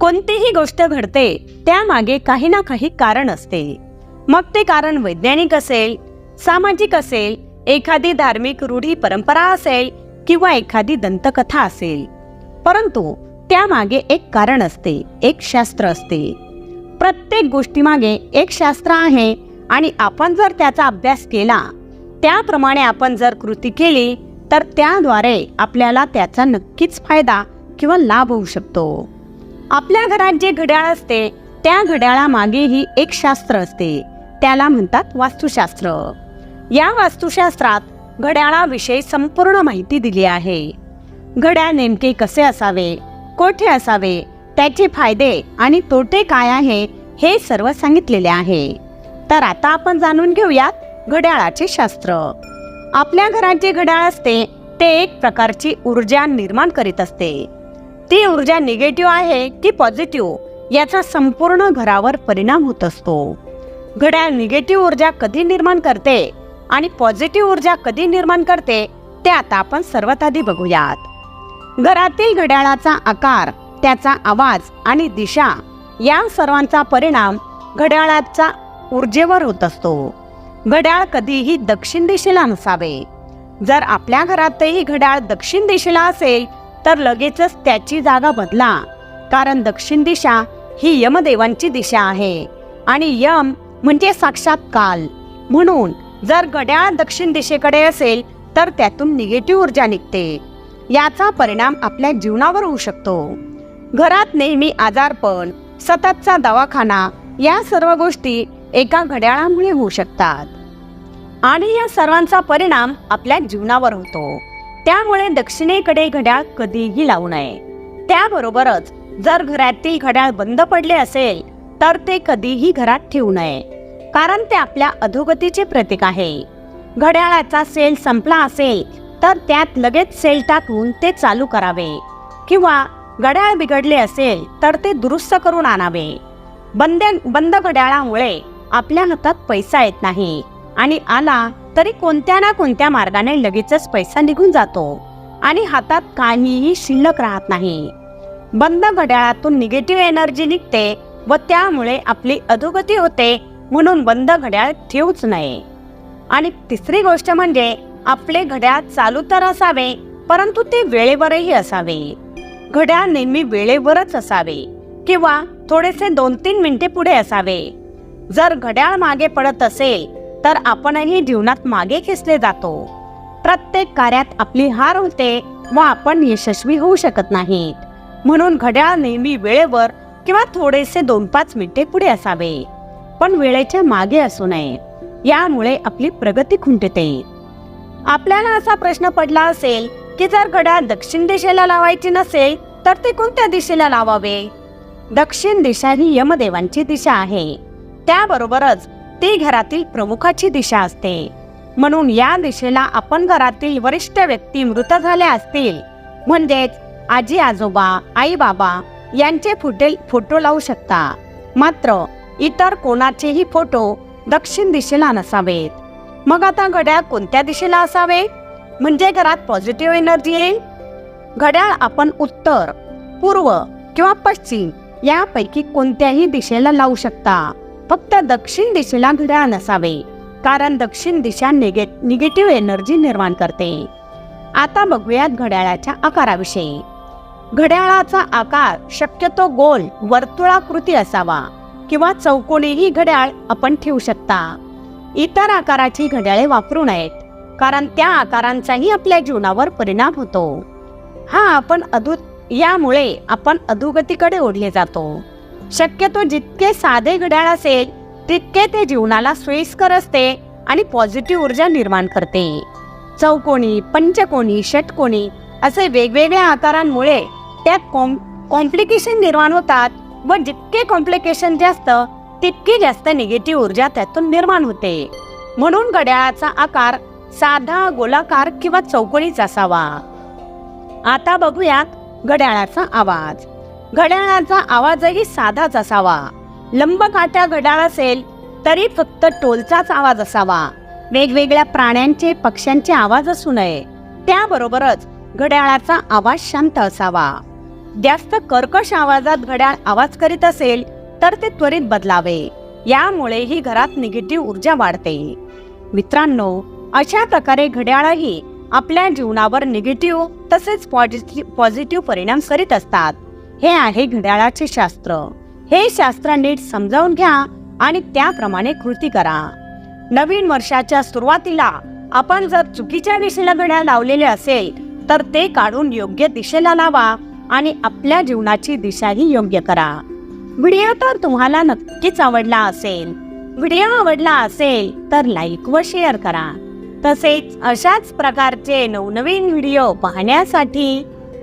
कोणतीही गोष्ट घडते त्यामागे काही ना काही कारण असते. मग ते कारण वैज्ञानिक असेल सामाजिक असेल एखादी धार्मिक रूढी परंपरा असेल किंवा एखादी दंतकथा असेल. परंतु त्यामागे एक कारण असते एक शास्त्र असते. प्रत्येक गोष्टीमागे एक शास्त्र आहे आणि आपण जर त्याचा अभ्यास केला त्याप्रमाणे आपण जर कृती केली तर त्याद्वारे आपल्याला त्याचा नक्कीच फायदा किंवा लाभ होऊ शकतो. आपल्या घरात जे घड्याळ असते त्या घड्याळामागेही एक शास्त्र असते. त्याला म्हणतात वास्तुशास्त्र. या वास्तुशास्त्रात घड्याळाविषयी संपूर्ण माहिती दिली आहे. घड्याळ नेमके कसे असावे कोठे असावे त्याचे फायदे आणि तोटे काय आहे हे सर्व सांगितलेले आहे. तर आता आपण जाणून घेऊयात घड्याळाचे शास्त्र. आपल्या घरात जे घड्याळ असते ते एक प्रकारची ऊर्जा निर्माण करीत असते. ती ऊर्जा निगेटिव्ह आहे की पॉझिटिव्ह याचा संपूर्ण घरावर परिणाम होत असतो. घड्याळ निगेटिव्ह ऊर्जा कधी निर्माण करते आणि पॉझिटिव्ह ऊर्जा कधी निर्माण करते ते आता आपण सर्वात आधी बघूयात. घरातील घड्याळाचा आकार त्याचा आवाज आणि दिशा या सर्वांचा परिणाम घड्याळाचा ऊर्जेवर होत असतो. घड्याळ कधीही दक्षिण दिशेला नसावे. जर आपल्या घरातही घड्याळ दक्षिण दिशेला असेल तर लगेचच त्याची जागा बदला. कारण दक्षिण दिशा ही यमदेवांची दिशा आहे. आणि यम म्हणजे साक्षात काल म्हणून जर घड्याळ दक्षिण दिशेकडे असेल तर त्यातून निगेटिव्ह ऊर्जा निघते. याचा परिणाम आपल्या जीवनावर होऊ शकतो. घरात नेहमी आजारपण सततचा दवाखाना या सर्व गोष्टी एका घड्याळामुळे होऊ शकतात. आणि या सर्वांचा परिणाम आपल्या जीवनावर होतो. त्यामुळे दक्षिणेकडे घड्याळ कधीही लावू नये. त्याबरोबरच जर घरातील घड्याळ बंद पडले असेल तर ते कधीही घरात ठेवू नये कारण ते आपल्या अधोगतीचे प्रतीक आहे. घड्याळाचा सेल संपला असेल तर त्यात लगेच सेल टाकून ते चालू करावे किंवा घड्याळ बिघडले असेल तर ते दुरुस्त करून आणावे. बंद बंद घड्याळामुळे आपल्या हातात पैसा येत नाही आणि आला तरी कोणत्या ना कोणत्या मार्गाने लगेचच पैसा निघून जातो आणि हातात काहीही शिल्लक राहत नाही. बंद घड्याळातून निगेटिव्ह एनर्जी निघते व त्यामुळे आपली अधोगती होते म्हणून बंद घड्याळ ठेवूच नये. आणि तिसरी गोष्ट म्हणजे आपले घड्याळ चालू तर असावे परंतु ते वेळेवरही असावे. घड्याळ नेहमी वेळेवरच असावे किंवा थोडेसे दोन तीन मिनिटे पुढे असावे. जर घड्याळ मागे पडत असेल तर आपणही जीवनात मागे खेचले जातो. प्रत्येक कार्यात आपली हार होते व आपण यशस्वी होऊ शकत नाहीत. म्हणून घड्याळ नेहमी वेळेवर किंवा थोडेसे दोन पाच मिनिटे पुढे असावे. पण वेळेच्या मागे असू नये. यामुळे आपली प्रगती खुंटते. आपल्याला असा प्रश्न पडला असेल की जर घड्याळ दक्षिण दिशेला लावायची नसेल तर ते कोणत्या दिशेला लावावे? दक्षिण दिशा ही यमदेवांची दिशा आहे. त्याबरोबरच ती घरातील प्रमुखाची दिशा असते. म्हणून या दिशेला आपण घरातील वरिष्ठ व्यक्ती मृत झाल्या असतील. म्हणजेच आजी आजोबा आई बाबा यांचे फुटे फोटो लावू शकता. मात्र इतर कोणाचेही फोटो दक्षिण दिशेला नसावेत. मग आता घड्याळ कोणत्या दिशेला असावे? म्हणजे घरात पॉझिटिव्ह एनर्जी येईल? घड्याळ आपण उत्तर पूर्व किंवा पश्चिम यापैकी कोणत्याही दिशेला लावू शकता. फक्त दक्षिण दिशेला घड्याळ नसावे कारण दक्षिण दिशा निगे निगेटिव्ह एनर्जी निर्माण करते. आता बघूयात घड्याळाच्या आकाराविषयी. घड्याळाचा आकार शक्यतो गोल वर्तुळाकृती असावा किंवा चौकोनीही घड्याळ आपण ठेवू शकता. इतर आकाराची घड्याळे वापरू नयेत कारण त्या आकारांचाही आपल्या जीवनावर परिणाम होतो. हा आपण अधू यामुळे आपण अधोगतीकडे ओढले जातो. शक्यतो जितके साधे घड्याळ असेल तितके ते जीवनाला सोयीस्कर असते आणि पॉझिटिव्ह ऊर्जा निर्माण करते. चौकोनी पंचकोनी षटकोनी असे वेगवेगळ्या आकारांमुळे त्यात कॉम कॉम्प्लिकेशन निर्माण होतात व जितके कॉम्प्लिकेशन जास्त तितकी जास्त निगेटिव्ह ऊर्जा त्यातून निर्माण होते. म्हणून घड्याळाचा आकार साधा गोलाकार किंवा चौकोनीच असावा. आता बघूयात घड्याळाचा आवाज. घड्याळाचा आवाजही साधाच असावा. लंब काट्या घड्याळ असेल तरी फक्त टोलचाच आवाज असावा. वेगवेगळ्या प्राण्यांचे पक्ष्यांचे आवाज असू नये. त्याबरोबरच घड्याळाचा आवाज शांत असावा. जास्त कर्कश आवाजात घड्याळ आवाज करीत असेल तर ते त्वरित बदलावे. यामुळेही घरात निगेटिव्ह ऊर्जा वाढते. मित्रांनो अशा प्रकारे घड्याळही आपल्या जीवनावर निगेटिव्ह तसेच पॉझिटिव्ह पॉझिटिव्ह परिणाम करीत असतात. हे आहे घड्याळाचे शास्त्र. हे शास्त्र नीट समजावून घ्या आणि त्याप्रमाणे कृती करा. नवीन वर्षाच्या सुरुवातीला आपण जर चुकीच्या दिशेला घड्याळ लावलेले असेल तर ते काढून योग्य दिशेला लावा आणि आपल्या जीवनाची दिशाही योग्य करा. व्हिडिओ तर तुम्हाला नक्कीच आवडला असेल. व्हिडिओ आवडला असेल तर लाईक व शेअर करा. तसेच अशाच प्रकारचे नवनवीन व्हिडिओ पाहण्यासाठी